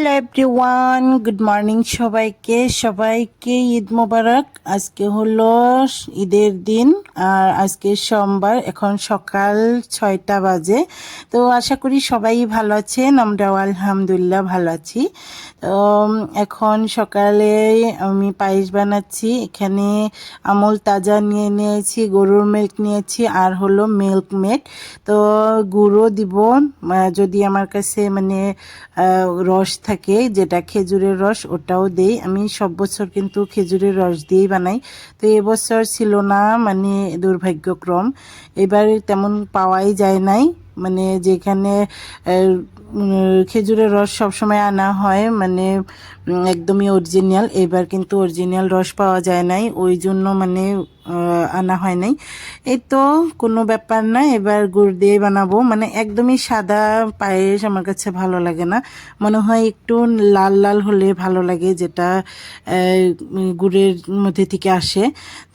Hello everyone good morning সবাইকে। সবাইকে ঈদ মোবারক। আজকে হলো ঈদের দিন আর আজকে সোমবার। এখন সকাল ছয়টা বাজে। তো আশা করি সবাই ভালো আছেন। আমরাও আলহামদুলিল্লাহ ভালো আছি। তো এখন সকালে আমি পায়েস বানাচ্ছি। এখানে আমল তাজা নিয়ে নিয়েছি, গরুর মিল্ক নিয়েছি আর হলো মিল্ক মেড তো গুঁড়ো দিব। যদি আমার কাছে মানে রস থাকে, যেটা খেজুরের রস, ওটাও দেই। আমি সব বছর কিন্তু খেজুরের রস দিয়েই বানাই। তো এবছর ছিল না মানে দুর্ভাগ্যক্রম। এবার তেমন পাওয়াই যায় নাই। মানে যেখানে খেজুরের রস সবসময় আনা হয় মানে একদমই অরিজিনাল এবার কিন্তু অরিজিনাল রস পাওয়া যায় নাই, ওই জন্য মানে আনা হয় নাই। এই তো কোনো ব্যাপার না, এবার গুড় দিয়ে বানাবো। মানে একদমই সাদা পায়েস আমার কাছে ভালো লাগে না। মনে হয় একটু লাল লাল হলে ভালো লাগে, যেটা গুড়ের মধ্যে থেকে আসে।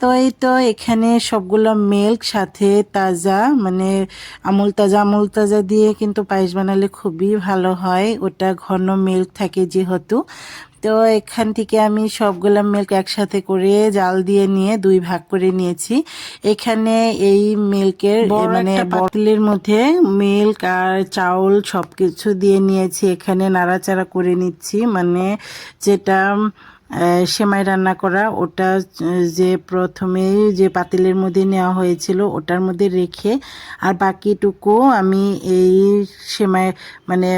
তো এই তো এখানে সবগুলো মিল্ক সাথে তাজা মানে আমুল তাজা আমুল তাজা দিয়ে কিন্তু পায়েস বানালে খুবই ভালো হয়। ওটা ঘন মিল্ক থাকে যেহেতু। তো এখান থেকে আমি সবগুলা মিল্ক একসাথে করে জাল দিয়ে নিয়ে দুই ভাগ করে নিয়েছি। এখানে এই মিল্কের মানে বটলের মধ্যে মিল্ক আর চাউল সব কিছু দিয়ে নিয়েছি। এখানে নাড়াচাড়া করে নিচ্ছি। মানে যেটা সেমাই রান্না করা, ওটা যে প্রথমে যে পাতিলের মধ্যে নেওয়া হয়েছিল, ওটার মধ্যে রেখে, আর বাকিটুকু আমি এই সেমাই মানে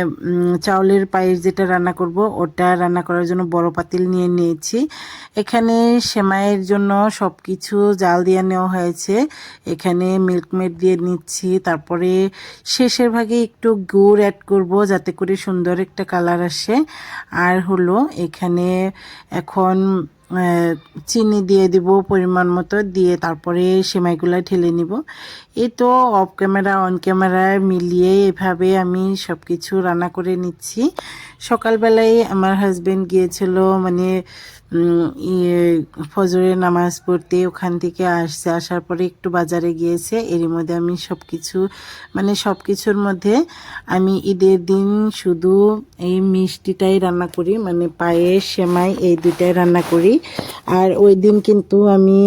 চাউলের পায়েস যেটা রান্না করব, ওটা রান্না করার জন্য বড় পাতিল নিয়ে নিয়েছি। এখানে সেমাইয়ের জন্য সব কিছু জাল দিয়ে নেওয়া হয়েছে। এখানে মিল্কমেড দিয়ে নিচ্ছি। তারপরে শেষের ভাগে একটু গুড় অ্যাড করব, যাতে করে সুন্দর একটা কালার আসে। আর হলো এখানে এখন চিনি দিয়ে দিব পরিমাণ মতো, দিয়ে তারপরে সেমাইগুলো ঠেলে নিব। এই তো অফ ক্যামেরা অন ক্যামেরায় মিলিয়ে এভাবে আমি সব কিছু রান্না করে নিচ্ছি। সকালবেলায় আমার হাজব্যান্ড গিয়েছিল মানে ফজরের নামাজ পড়তে ওখান থেকে আসছে, আসার পরে একটু বাজারে গিয়েছে। এরই মধ্যে আমি সব কিছু মানে সব কিছুর মধ্যে আমি ঈদের দিন শুধু এই মিষ্টিটাই রান্না করি মানে পায়েস, সেমাই, এই দুটাই রান্না করি। আর ওই দিন কিন্তু আমি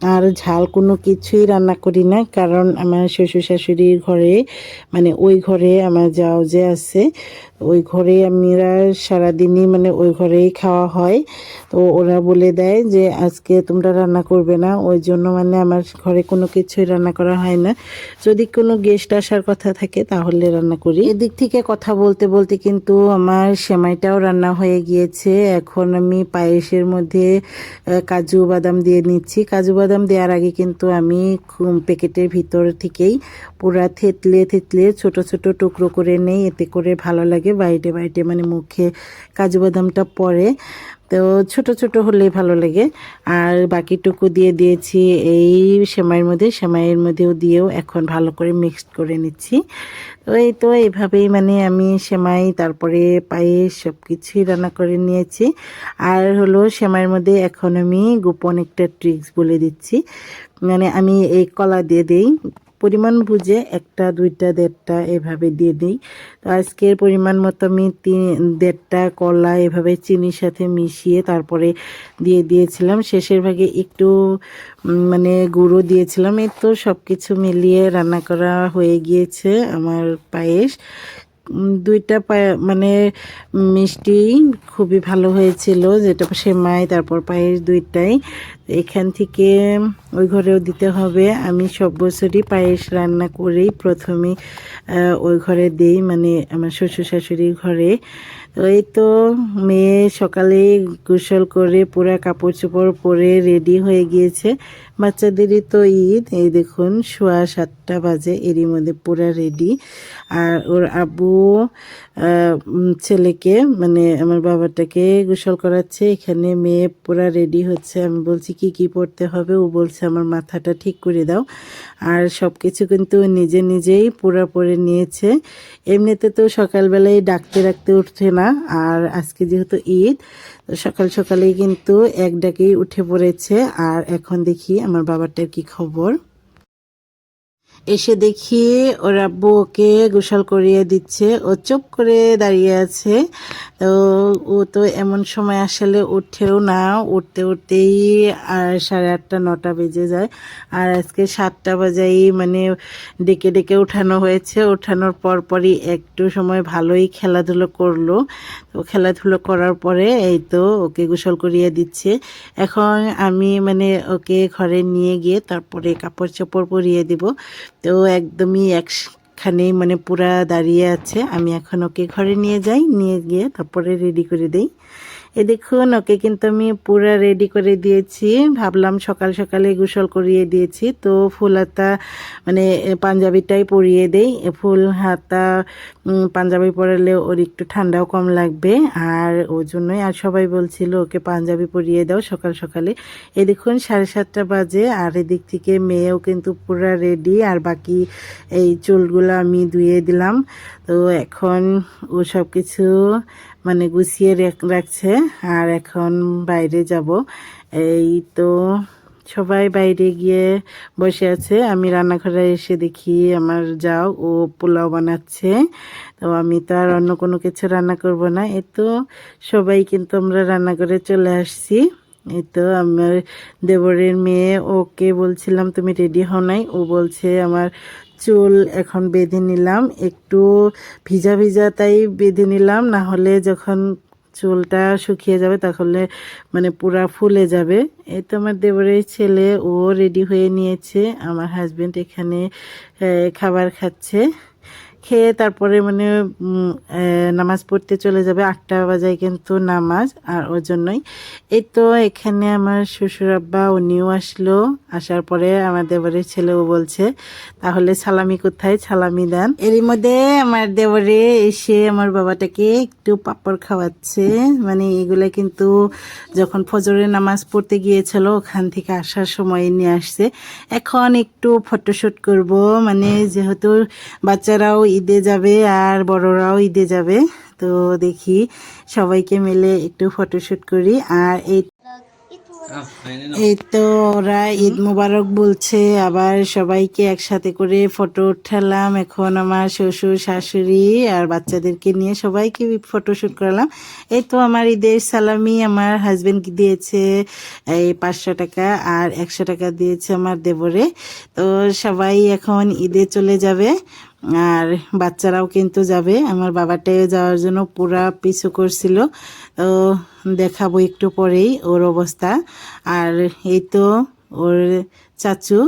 আর ঝাল কোনো কিছুই রান্না করি না, কারণ আমার শ্বশুর শাশুড়ির ঘরে মানে ওই ঘরে আমার যাও যে আছে ওই ঘরে আমরা সারাদিনই মানে ওই ঘরেই খাওয়া হয়। তো ওরা বলে দেয় যে, আজকে তোমরা রান্না করবে না। ওই জন্য মানে আমার ঘরে কোনো কিছুই রান্না করা হয় না। যদি কোনো গেস্ট আসার কথা থাকে তাহলে রান্না করি। এদিক থেকে কথা বলতে বলতে কিন্তু আমার সেমাইটাও রান্না হয়ে গিয়েছে। এখন আমি পায়েসের মধ্যে কাজু বাদাম দিয়ে নিচ্ছি। কাজু বাদাম দেওয়ার আগে কিন্তু আমি প্যাকেটের ভিতর থেকেই পুরা থেতলে থেতলে ছোট ছোট টুকরো করে নেই, এতে করে ভালো লাগে। বাইটে বাইটে মানে মুখে কাজু বাদামটা পড়ে। তো ছোট ছোট হলে ভালো লাগে। আর বাকিটুকু দিয়ে দিয়েছি এই সেমাইয়ের মধ্যে। সেমাইয়ের মধ্যেও দিয়েও এখন ভালো করে মিক্সড করে নিচ্ছি। তো এই তো এইভাবেই মানে আমি সেমাই, তারপরে পায়েস সব কিছুই রান্না করে নিয়েছি। আর হলো সেমাইয়ের মধ্যে এখন আমি গোপন একটা ট্রিক্স বলে দিচ্ছি। মানে আমি এই কলা দিয়ে দিই। পরিমাণ বুঝে একটা, দুইটা, দেড়টা এভাবে দিয়ে দিই। তো আজকের পরিমাণ মতো আমি তিন, দেড়টা কলা এভাবে চিনির সাথে মিশিয়ে তারপরে দিয়ে দিয়েছিলাম। শেষের ভাগে একটু মানে গুঁড়ো দিয়েছিলাম। এই তো সব কিছু মিলিয়ে রান্না করা হয়ে গিয়েছে আমার পায়েস। দুইটা মানে মিষ্টি খুবই ভালো হয়েছিল, যেটা সেমাই তারপর পায়েস দুইটাই। এখান থেকে ওই ঘরেও দিতে হবে। আমি সব বছরই পায়েস রান্না করেই প্রথমে ওই ঘরে দিই মানে আমার শ্বশুর শাশুড়ির ঘরে। তো এই তো মেয়ে সকালে গোসল করে পুরা কাপড় চোপড় পরে রেডি হয়ে গিয়েছে। বাচ্চাদেরই তো ঈদ। এই দেখুন সোয়া সাতটা বাজে এরই মধ্যে পুরা রেডি আর ওর উম, ছেলেকে মানে আমার বাবাটাকে গোসল করাচ্ছে। এখানে মেয়ে পুরা রেডি হচ্ছে। আমি বলছি কি কি পড়তে হবে? ও বলছে আমার মাথাটা ঠিক করে দাও। আর সব কিছু কিন্তু নিজে নিজেই পুরা পরে নিয়েছে। এমনিতে তো সকালবেলায় ডাকতে ডাকতে উঠছে না। আর আজকে যেহেতু ঈদ সকাল সকালেই কিন্তু এক ডাকেই উঠে পড়েছে। আর এখন দেখি আমার বাবারটার কি খবর। এসে দেখি ওর আব্বু ওকে গোসল করিয়ে দিচ্ছে। ও চুপ করে দাঁড়িয়ে আছে। তো ও তো এমন সময় আসলে উঠেও না। উঠতে উঠতেই আর সাড়ে আটটা, নটা বেজে যায়। আর আজকে সাতটা বাজাই মানে ডেকে ডেকে উঠানো হয়েছে। ওঠানোর পরপরই একটু সময় ভালোই খেলাধুলো করল। তো খেলাধুলো করার পরে এই তো ওকে গোসল করিয়ে দিচ্ছে। এখন আমি মানে ওকে ঘরে নিয়ে গিয়ে তারপরে কাপড় চোপড় পরিয়ে দিব। তো একদমই একখানে মানে পুরা দাঁড়িয়ে আছে। আমি এখন ওকে ঘরে নিয়ে যাই, নিয়ে গিয়ে তারপরে রেডি করে দেই। এ দেখুন, ওকে কিন্তু আমি পুরা রেডি করে দিয়েছি। ভাবলাম সকাল সকালে গোসল করিয়ে দিয়েছি। তো ফুল হাতা মানে পাঞ্জাবিটাই পরিয়ে দেই। ফুল হাতা পাঞ্জাবি পরালে ওর একটু ঠান্ডাও কম লাগবে। আর ওর জন্যই আর সবাই বলছিল, ওকে পাঞ্জাবি পরিয়ে দাও সকাল সকালে। এ দেখুন, সাড়ে সাতটা বাজে। আর এদিক থেকে মেয়েও কিন্তু পুরা রেডি আর বাকি এই চুলগুলো আমি ধুয়ে দিলাম। তো এখন ও সব কিছু মানে গুছিয়ে রাখছে আর এখন বাইরে যাব। এই তো সবাই বাইরে গিয়ে বসে আছে। আমি রান্নাঘরে এসে দেখি আমার যাও, ও পোলাও বানাচ্ছে। তো আমি তো আর অন্য কোনো কিছু রান্না করব না। এই তো সবাই কিন্তু আমরা রান্নাঘরে চলে আসছি। এই তো আমার দেবরের মেয়ে, ওকে বলছিলাম, তুমি রেডি হও নাই। ও বলছে, আমার চুল এখন বেঁধে নিলাম। একটু ভিজা ভিজা তাই বেঁধে নিলাম। না হলে যখন চুলটা শুকিয়ে যাবে তাহলে মানে পুরা ফুলে যাবে। এই তো আমার দেবরের ছেলে, ও রেডি হয়ে নিয়েছে। আমার হাজব্যান্ড এখানে খাবার খাচ্ছে। খেয়ে তারপরে মানে নামাজ পড়তে চলে যাবে। আটটা বাজায় কিন্তু নামাজ, আর ওর জন্যই। এই তো এখানে আমার শ্বশুর আব্বা, উনিও আসলো। আসার পরে আমার দেবরের ছেলেও বলছে, তাহলে সালামি কোথায়? সালামি দেন। এরই মধ্যে আমার দেবরে এসে আমার বাবাটাকে একটু পাপড় খাওয়াচ্ছে। মানে এগুলো কিন্তু যখন ফজরের নামাজ পড়তে গিয়েছিল, ওখান থেকে আসার সময় নিয়ে আসছে। এখন একটু ফটোশুট করব। মানে যেহেতু বাচ্চারাও ঈদে যাবে আর বড়রাও ঈদে যাবে। তো দেখি সবাইকে মিলে একটু ফটোশুট করি। আর এই এই তো ওরা ঈদ মোবারক বলছে, আবার সবাইকে একসাথে করে ফটো উঠালাম। এখন আমার শ্বশুর, শাশুড়ি আর বাচ্চাদেরকে নিয়ে সবাইকে ফটোশ্যুট করালাম। এই তো আমার ঈদের সালামি আমার হাজবেন্ড দিয়েছে, এই পাঁচশো টাকা আর একশো টাকা দিয়েছে আমার দেবরে। তো সবাই এখন ঈদে চলে যাবে। আর বাচ্চারাও কিন্তু যাবে। আমার বাবাটাও যাওয়ার জন্য পুরা পিছু করছিল। তো দেখাবো একটু পরেই ওর অবস্থা। আর এই তো ওর চাচু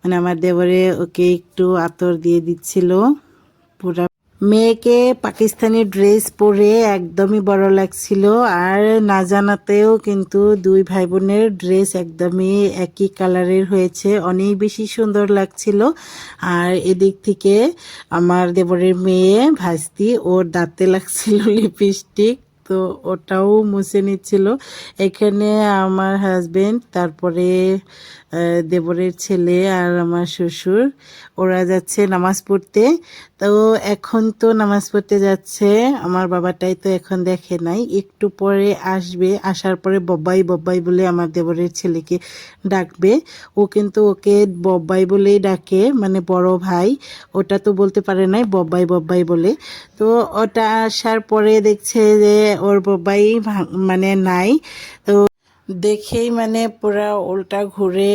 মানে আমার দেবরে ওকে একটু আতর দিয়ে দিচ্ছিল। পুরা মেয়েকে পাকিস্তানি ড্রেস পরে একদমই বড় লাগছিল, আর না জানাতেও কিন্তু দুই ভাই বোনের ড্রেস একদমই একই কালারের হয়েছে, অনেক বেশি সুন্দর লাগছিল। আর এদিক থেকে আমার দেবরের মেয়ে ভাস্তি, ওর দাঁতে লাগছিল লিপস্টিক, তো ওটাও মুছে নিচ্ছিল। এখানে আমার হাজবেন্ড তারপরে দেবরের ছেলে আর আমার শ্বশুর। ওরা যাচ্ছে নামাজ পড়তে। তো এখন তো নামাজ পড়তে যাচ্ছে। আমার বাবাটাই তো এখন দেখে নাই। একটু পরে আসবে। আসার পরে বব্বাই বব্বাই বলে আমার দেবরের ছেলেকে ডাকবে। ও কিন্তু ওকে বব্বাই বলেই ডাকে। মানে বড় ভাই। ওটা তো বলতে পারে নাই, বব্বাই বব্বাই বলে। তো ওটা আসার পরে দেখছে যে ওর বব্বাই মানে নাই। তো দেখেই মানে পুরা উল্টা ঘুরে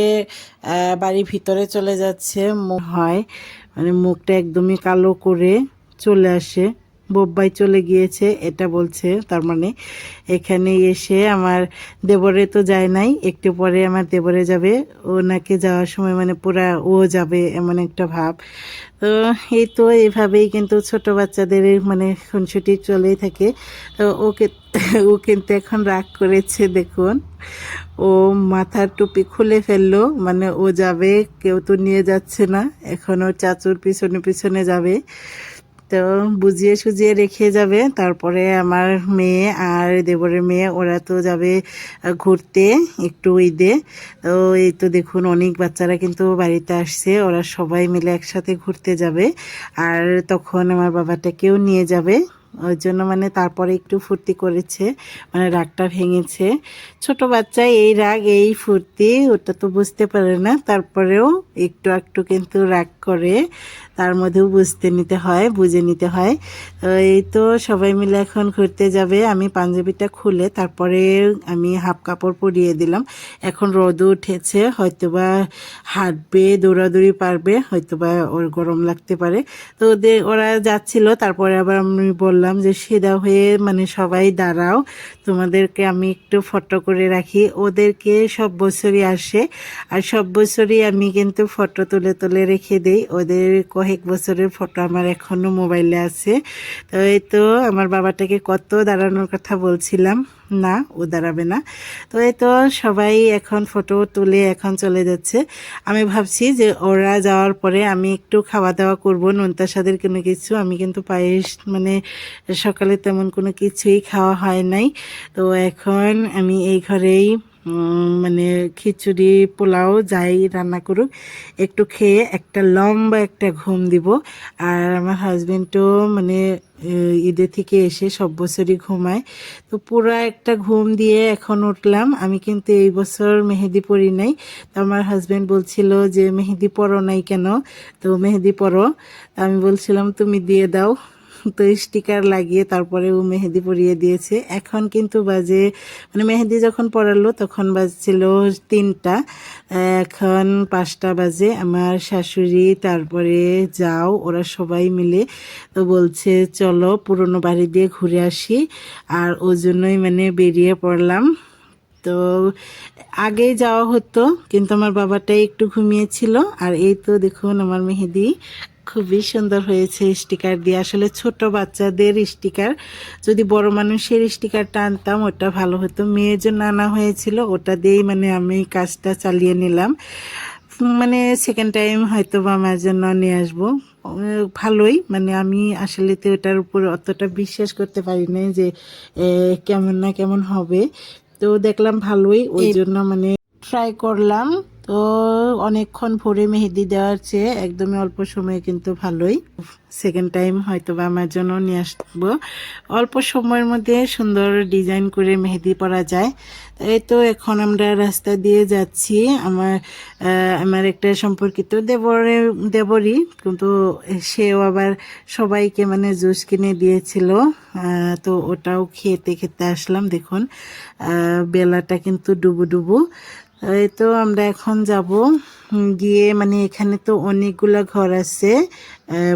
বাড়ির ভিতরে চলে যাচ্ছে। হয় মানে মুখটা একদমই কালো করে চলে আসে। বোব্বাই চলে গিয়েছে, এটা বলছে। তার মানে এখানে এসে আমার দেবরে তো যায় নাই, একটু পরে আমার দেবরে যাবে। ওনাকে যাওয়ার সময় মানে পুরা ও যাবে এমন একটা ভাব। তো এই তো এইভাবেই কিন্তু ছোট বাচ্চাদের মানে খুনসুটি চলেই থাকে। তো ওকে ও কিন্তু এখন রাগ করেছে, দেখুন। ও মাথার টুপি খুলে ফেলল মানে ও যাবে, কেউ তো নিয়ে যাচ্ছে না। এখন ও চাচুর পিছনে পিছনে যাবে। তো বুঝিয়ে সুজিয়ে রেখে যাবে। তারপরে আমার মেয়ে আর দেবরের মেয়ে, ওরা তো যাবে ঘুরতে, একটু ঈদে। তো এই তো দেখুন, অনেক বাচ্চারা কিন্তু বাড়িতে আসছে। ওরা সবাই মিলে একসাথে ঘুরতে যাবে। আর তখন আমার বাবাটাকেও নিয়ে যাবে। ওই জন্য মানে তারপরে একটু ফুর্তি করেছে মানে রাগটা ভেঙেছে। ছোট বাচ্চা এই রাগ, এই ফুর্তি, ওটা তো বুঝতে পারে না। তারপরেও একটু একটু কিন্তু রাগ করে। তার মধ্যেও বুঝতে নিতে হয়, বুঝে নিতে হয়। তো এই তো সবাই মিলে এখন ঘুরতে যাবে। আমি পাঞ্জাবিটা খুলে তারপরে আমি হাফ কাপড় পরিয়ে দিলাম। এখন রোদ উঠেছে, হয়তোবা হাঁটবে, দৌড়াদৌড়ি পারবে, হয়তোবা ওর গরম লাগতে পারে। তো ওদের ওরা যাচ্ছিল, তারপরে আবার আমি বললাম যে, সিধা হয়ে মানে সবাই দাঁড়াও, তোমাদেরকে আমি একটু ফটো করে রাখি। ওদেরকে সব বছরই আসে, আর সব বছরই আমি কিন্তু ফটো তুলে তুলে রেখে দিই। ওদের কয়েক বছরের ফটো আমার এখনও মোবাইলে আছে। তো এই তো আমার বাবাটাকে কত দাঁড়ানোর কথা বলছিলাম। না, ও দাঁড়াবে না। তো এই তো সবাই এখন ফটো তুলে এখন চলে যাচ্ছে। আমি ভাবছি যে ওরা যাওয়ার পরে আমি একটু খাওয়া দাওয়া করব। নোনতা স্বাদের কোনো কিছু, আমি কিন্তু পায়েস মানে সকালে তেমন কোনো কিছুই খাওয়া হয় নাই। তো এখন আমি এই ঘরেই মানে খিচুড়ি, পোলাও, যাই রান্না করুক, একটু খেয়ে একটা লম্বা একটা ঘুম দিব। আর আমার হাজবেন্ডও মানে ঈদের থেকে এসে সব বছরই ঘুমায়। তো পুরো একটা ঘুম দিয়ে এখন উঠলাম। আমি কিন্তু এই বছর মেহেদি পরি নাই। তো আমার হাজবেন্ড বলছিল যে, মেহেদি পরো নাই কেন? তো, মেহেদি পরো। আমি বলছিলাম, তুমি দিয়ে দাও। তো স্টিকার লাগিয়ে তারপরে ও মেহেদি পরিয়ে দিয়েছে। এখন কিন্তু বাজে মানে মেহেদি যখন পরালো তখন বাজছিল তিনটা। এখন পাঁচটা বাজে, আমার শাশুড়ি, তারপরে যাও, ওরা সবাই মিলে তো বলছে, চলো পুরনো বাড়ি দিয়ে ঘুরে আসি। আর ওই জন্যই মানে বেরিয়ে পড়লাম। তো আগে যাওয়া হতো, কিন্তু আমার বাবাটাই একটু ঘুমিয়েছিল। আর এই তো দেখুন আমার মেহেদি। খুবই সুন্দর হয়েছে স্টিকার দিয়ে। আসলে ছোট বাচ্চাদের স্টিকার যদি বড় মানুষের স্টিকারটা আনতাম ওটা ভালো হতো। মেয়ের জন্য আনা হয়েছিল ওটা দিয়েই মানে আমি কাজটা চালিয়ে নিলাম। মানে সেকেন্ড টাইম হয়তো বা আমার জন্য নিয়ে আসব। ভালোই। মানে আমি আসলে তো ওটার উপর অতটা বিশ্বাস করতে পারি না যে কেমন না কেমন হবে। তো দেখলাম ভালোই। ওই জন্য মানে ট্রাই করলাম। তো অনেকক্ষণ ভরে মেহেদি দেওয়ার চেয়ে একদমই অল্প সময়ে কিন্তু ভালোই। সেকেন্ড টাইম হয়তো বা আমার জন্য নিয়ে আসব। অল্প সময়ের মধ্যে সুন্দর ডিজাইন করে মেহেদি পরা যায়। এই তো এখন আমরা রাস্তা দিয়ে যাচ্ছি। আমার আমার একটা সম্পর্কিত দেবরে দেবরই কিন্তু সেও আবার সবাইকে মানে জুস কিনে দিয়েছিল। তো ওটাও খেতে খেতে আসলাম, দেখুন। বেলাটা কিন্তু ডুবু ডুবু। এই তো আমরা এখন যাব। গিয়ে মানে এখানে তো অনেকগুলা ঘর আছে।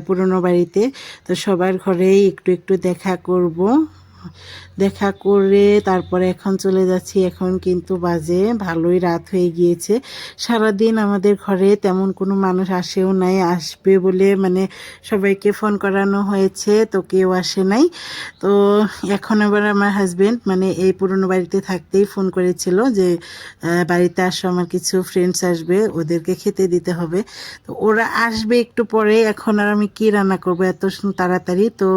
পুরনো বাড়িতে। তো সবার ঘরেই একটু একটু দেখা করব। দেখা করে তারপরে এখন চলে যাচ্ছি। এখন কিন্তু বাজে, ভালোই রাত হয়ে গিয়েছে। সারাদিন আমাদের ঘরে তেমন কোনো মানুষ আসেও নাই, আসবে বলে মানে সবাইকে ফোন করানো হয়েছে, তো কেউ আসে নাই। তো এখন আবার আমার হাজবেন্ড মানে এই পুরনো বাড়িতে থাকতেই ফোন করেছিল যে বাড়িতে আসো, আমার কিছু ফ্রেন্ডস আসবে, ওদেরকে খেতে দিতে হবে। তো ওরা আসবে একটু পরে, এখন আর আমি কি রান্না করব? এত তাড়াতাড়ি, তো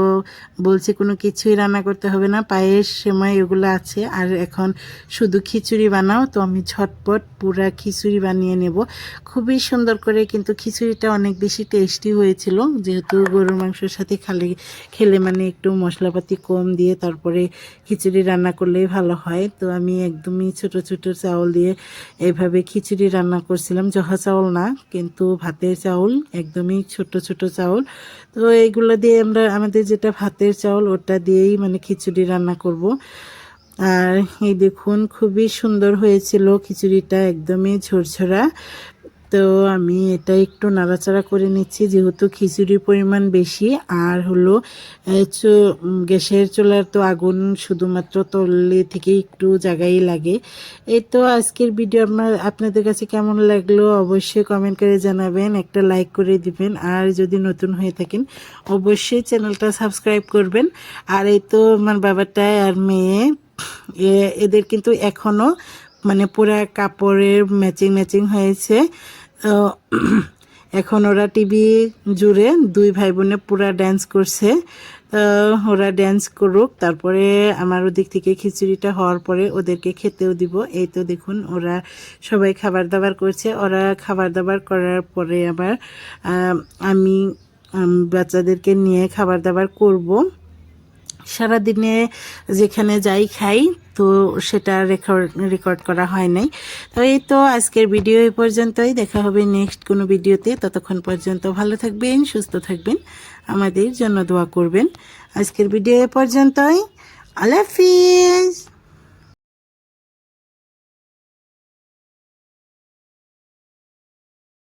বলছি কোনো কিছুই রান্না করতে হবে না পায়েস সেমাই এগুলো আছে। আর এখন শুধু খিচুড়ি বানাও, তো আমি ঝটপট পুরা খিচুড়ি বানিয়ে নেব। খুবই সুন্দর করে কিন্তু খিচুড়িটা অনেক বেশি টেস্টি হয়েছিল, যেহেতু গরুর মাংসের সাথে খালে, খেলে মানে একটু মশলাপাতি কম দিয়ে তারপরে খিচুড়ি রান্না করলেই ভালো হয়। তো আমি একদমই ছোট ছোট চাউল দিয়ে এইভাবে খিচুড়ি রান্না করছিলাম, জহা চাউল না, কিন্তু ভাতের চাউল, একদমই ছোট ছোট চাউল। তো এইগুলো দিয়ে আমরা আমাদের যেটা ভাতের চাউল, ওটা দিয়েই মানে খিচুড়ি রান্না করব। আর এই দেখুন, খুবই সুন্দর হয়েছিল খিচুড়িটা, একদমই ঝরঝরা। তো আমি এটা একটু নাড়াচাড়া করে নিচ্ছি, যেহেতু খিচুড়ির পরিমাণ বেশি। আর হলো গ্যাসের চুলার তো আগুন শুধুমাত্র তললে থেকে একটু জায়গায় লাগে। এই তো আজকের ভিডিও আপনার, আপনাদের কাছে কেমন লাগল অবশ্যই কমেন্ট করে জানাবেন, একটা লাইক করে দিবেন। আর যদি নতুন হয়ে থাকেন, অবশ্যই চ্যানেলটা সাবস্ক্রাইব করবেন। আর এই তো আমার বাবাটা আর মেয়ে এদের কিন্তু এখনও মানে পুরা কাপড়ের ম্যাচিং ম্যাচিং হয়েছে। এখন ওরা টিভি জুড়ে দুই ভাই বোনে পুরা ড্যান্স করছে। ওরা ড্যান্স করুক, তারপরে আমার ওদিক থেকে খিচুড়িটা হওয়ার পরে ওদেরকে খেতেও দিব। এই তো দেখুন, ওরা সবাই খাবার দাবার করছে। ওরা খাবার দাবার করার পরে আবার আমি বাচ্চাদেরকে নিয়ে খাবার দাবার করব। সারাদিনে যেখানে যাই, খাই, তো সেটা রেকর্ড রেকর্ড করা হয় নাই। তো এই তো আজকের ভিডিও এই পর্যন্তই। দেখা হবে নেক্সট কোনো ভিডিওতে ততক্ষণ পর্যন্ত ভালো থাকবেন, সুস্থ থাকবেন। আমাদের জন্য দোয়া করবেন। আজকের ভিডিও এ পর্যন্তই। আল্লাহ হাফিজ!